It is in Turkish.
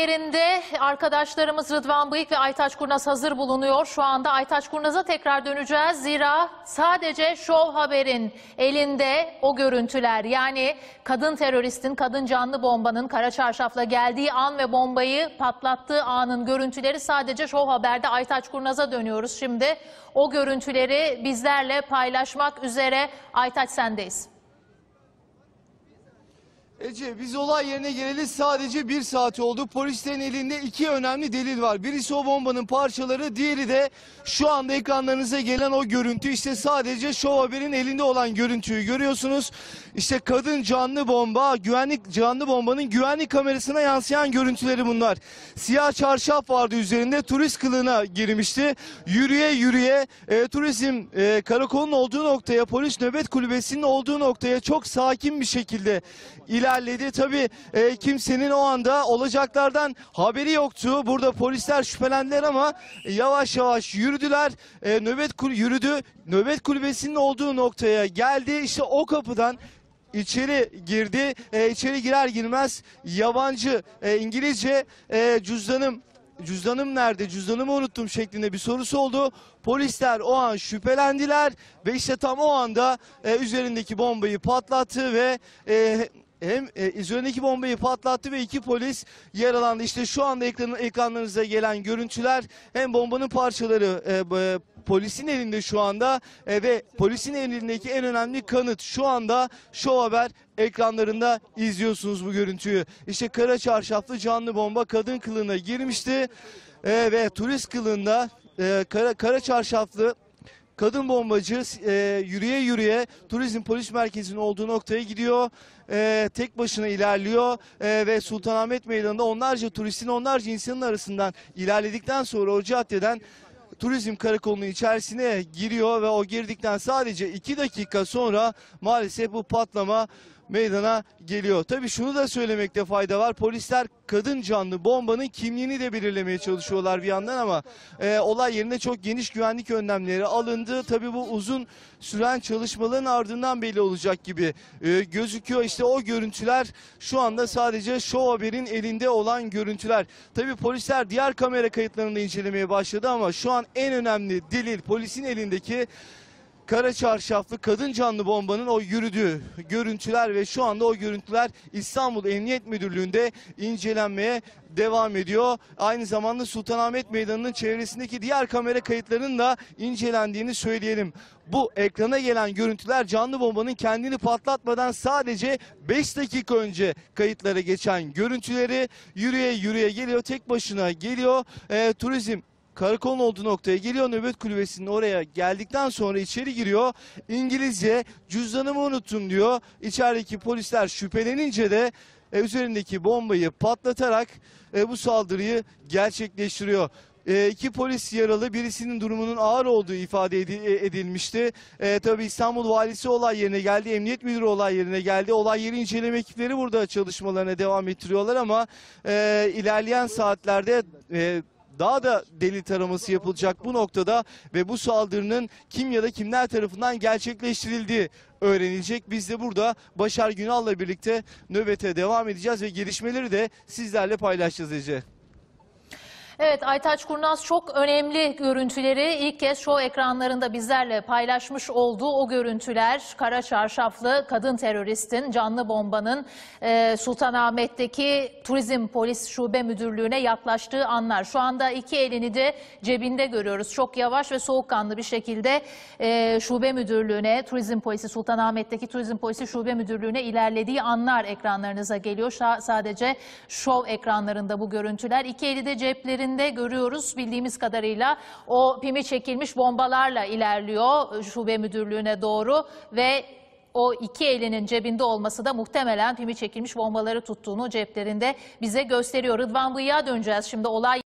yerinde arkadaşlarımız Rıdvan Bıyık ve Aytaç Kurnaz hazır bulunuyor. Şu anda Aytaç Kurnaz'a tekrar döneceğiz. Zira sadece Show Haber'in elinde o görüntüler yani kadın teröristin, kadın canlı bombanın kara çarşafla geldiği an ve bombayı patlattığı anın görüntüleri sadece Show Haber'de Aytaç Kurnaz'a dönüyoruz. Şimdi o görüntüleri bizlerle paylaşmak üzere Aytaç sendeyiz. Ece biz olay yerine geleli sadece bir saat oldu. Polislerin elinde iki önemli delil var. Birisi o bombanın parçaları, diğeri de şu anda ekranlarınıza gelen o görüntü. İşte sadece Show Haber'in elinde olan görüntüyü görüyorsunuz. İşte kadın canlı bomba, güvenlik canlı bombanın güvenlik kamerasına yansıyan görüntüleri bunlar. Siyah çarşaf vardı üzerinde turist kılığına girmişti. Yürüye yürüye e, turizm e, karakolun olduğu noktaya, polis nöbet kulübesinin olduğu noktaya çok sakin bir şekilde ilerledi. Tabii e, kimsenin o anda olacaklardan haberi yoktu. Burada polisler şüphelendiler ama yavaş yavaş yürüdüler. E, nöbet kul yürüdü. Nöbet kulübesinin olduğu noktaya geldi. İşte o kapıdan içeri girdi. E, içeri girer girmez yabancı e, İngilizce e, cüzdanım cüzdanım nerede cüzdanımı unuttum şeklinde bir sorusu oldu. Polisler o an şüphelendiler ve işte tam o anda e, üzerindeki bombayı patlattı ve e, hem e, üzerindeki bombayı patlattı ve iki polis yaralandı. İşte şu anda ekranın, ekranlarınıza gelen görüntüler hem bombanın parçaları e, polisin elinde şu anda e, ve polisin elindeki en önemli kanıt şu anda Show Haber ekranlarında izliyorsunuz bu görüntüyü. İşte kara çarşaflı canlı bomba kadın kılığına girmişti e, ve turist kılığında e, kara, kara çarşaflı Kadın bombacı e, yürüye yürüye turizm polis merkezinin olduğu noktaya gidiyor. E, tek başına ilerliyor e, ve Sultanahmet Meydanı'nda onlarca turistin onlarca insanın arasından ilerledikten sonra o caddeden turizm karakolunun içerisine giriyor ve o girdikten sadece iki dakika sonra maalesef bu patlama meydana geliyor. Tabii şunu da söylemekte fayda var. Polisler kadın canlı bombanın kimliğini de belirlemeye çalışıyorlar bir yandan ama e, olay yerinde çok geniş güvenlik önlemleri alındı. Tabii bu uzun süren çalışmaların ardından belli olacak gibi e, gözüküyor. İşte o görüntüler şu anda sadece Show Haber'in elinde olan görüntüler. Tabii polisler diğer kamera kayıtlarını da incelemeye başladı ama şu an en önemli delil polisin elindeki kara çarşaflı kadın canlı bombanın o yürüdüğü görüntüler ve şu anda o görüntüler İstanbul Emniyet Müdürlüğü'nde incelenmeye devam ediyor. Aynı zamanda Sultanahmet Meydanı'nın çevresindeki diğer kamera kayıtlarının da incelendiğini söyleyelim. Bu ekrana gelen görüntüler canlı bombanın kendini patlatmadan sadece 5 dakika önce kayıtlara geçen görüntüleri yürüye yürüye geliyor. Tek başına geliyor. Ee, turizm karakolun olduğu noktaya geliyor nöbet kulübesinin oraya geldikten sonra içeri giriyor. İngilizce cüzdanımı unuttum diyor. İçerideki polisler şüphelenince de e, üzerindeki bombayı patlatarak e, bu saldırıyı gerçekleştiriyor. E, iki polis yaralı birisinin durumunun ağır olduğu ifade e, edilmişti. E, tabii İstanbul valisi olay yerine geldi, emniyet müdürü olay yerine geldi. Olay yeri inceleme ekipleri burada çalışmalarına devam ettiriyorlar ama e, ilerleyen saatlerde e, daha da delil taraması yapılacak bu noktada ve bu saldırının kim ya da kimler tarafından gerçekleştirildiği öğrenilecek. Biz de burada Başar Günal'la birlikte nöbete devam edeceğiz ve gelişmeleri de sizlerle paylaşacağız Ece. Evet Aytaç Kurnaz çok önemli görüntüleri ilk kez show ekranlarında bizlerle paylaşmış olduğu o görüntüler kara çarşaflı kadın teröristin canlı bombanın e, Sultanahmet'teki Turizm Polis Şube Müdürlüğü'ne yaklaştığı anlar. Şu anda iki elini de cebinde görüyoruz. Çok yavaş ve soğukkanlı bir şekilde e, Şube Müdürlüğü'ne Turizm Polisi Sultanahmet'teki Turizm Polisi Şube Müdürlüğü'ne ilerlediği anlar ekranlarınıza geliyor. Şa- sadece show ekranlarında bu görüntüler. İki eli de ceplerinde görüyoruz. Bildiğimiz kadarıyla o pimi çekilmiş bombalarla ilerliyor şube müdürlüğüne doğru. Ve o iki elinin cebinde olması da muhtemelen pimi çekilmiş bombaları tuttuğunu ceplerinde bize gösteriyor. Rıdvan Bıyık'a döneceğiz. Şimdi olay